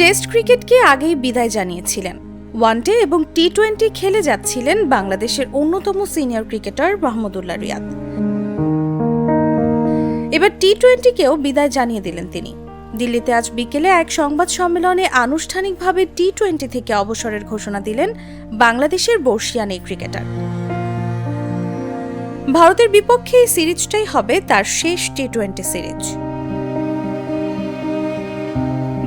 Test ক্রিকেটকে আগেই বিদায় জানিয়েছিলেন। ওয়ানডে এবং টি টোয়েন্টি খেলে যাচ্ছিলেন বাংলাদেশের অন্যতম সিনিয়র ক্রিকেটার মাহমুদুল্লাহ রিয়াদ। এবার টি টোয়েন্টিকেও বিদায় জানিয়ে দিলেন তিনি। দিল্লিতে আজ বিকেলে এক সংবাদ সম্মেলনে আনুষ্ঠানিকভাবে টি টোয়েন্টি থেকে অবসরের ঘোষণা দিলেন বাংলাদেশের বর্ষিয়ান এই ক্রিকেটার। ভারতের বিপক্ষে এই সিরিজটাই হবে তার শেষ টি টোয়েন্টি সিরিজ।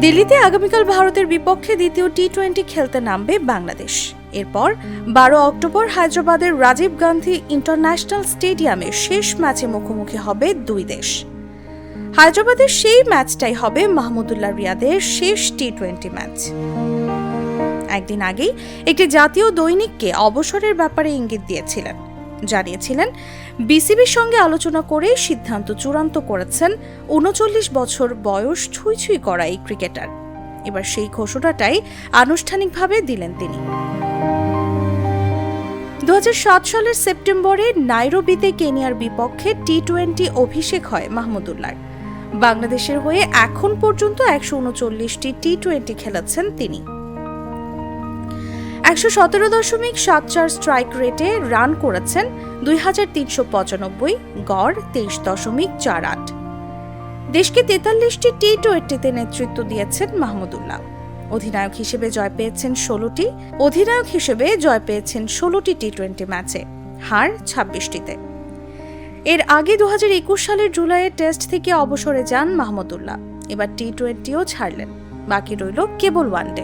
দিল্লিতে আগামীকাল ভারতের বিপক্ষে দ্বিতীয় টি টোয়েন্টি খেলতে নামবে বাংলাদেশ। এরপর বারো অক্টোবর হায়দ্রাবাদের রাজীব গান্ধী ইন্টারন্যাশনাল স্টেডিয়ামে শেষ ম্যাচে মুখোমুখি হবে দুই দেশ। হায়দ্রাবাদের সেই ম্যাচটাই হবে মাহমুদুল্লাহ রিয়াদের শেষ টি টোয়েন্টি ম্যাচ। একদিন আগেই একটি জাতীয় দৈনিককে অবসরের ব্যাপারে ইঙ্গিত দিয়েছিলেন। জানিয়েছিলেন। বিসিবির সঙ্গে আলোচনা করে সিদ্ধান্ত চূড়ান্ত করেছেন উনচল্লিশ বছর বয়স ছুঁই ছুঁই করা এই ক্রিকেটার। এবার সেই ঘোষণাটাই আনুষ্ঠানিকভাবে দিলেন তিনি। দু হাজার সাত সালের সেপ্টেম্বরে নাইরোবিতে কেনিয়ার বিপক্ষে টি টোয়েন্টি অভিষেক হয় মাহমুদুল্লাহ বাংলাদেশের হয়ে এখন পর্যন্ত একশো উনচল্লিশটি টি টোয়েন্টি খেলেছেন তিনি। একশো সতেরো দশমিক সাত চার স্ট্রাইক রেটে রান করেছেন দুই হাজার তিনশো পঁচানব্বই গড় তেইশ দশমিক চার আট। দেশকে তেতাল্লিশটি টি টোয়েন্টিতে নেতৃত্ব দিয়েছেন মাহমুদুল্লাহ অধিনায়ক হিসেবে জয় পেয়েছেন ষোলোটি, অধিনায়ক হিসেবে জয় পেয়েছেন ষোলোটি টি টোয়েন্টি ম্যাচে হার ছাব্বিশটিতে। এর আগে দু হাজার একুশ সালের জুলাইয়ে টেস্ট থেকে অবসরে যান মাহমুদুল্লাহ এবার টি টোয়েন্টিও ছাড়লেন। বাকি রইল কেবল ওয়ানডে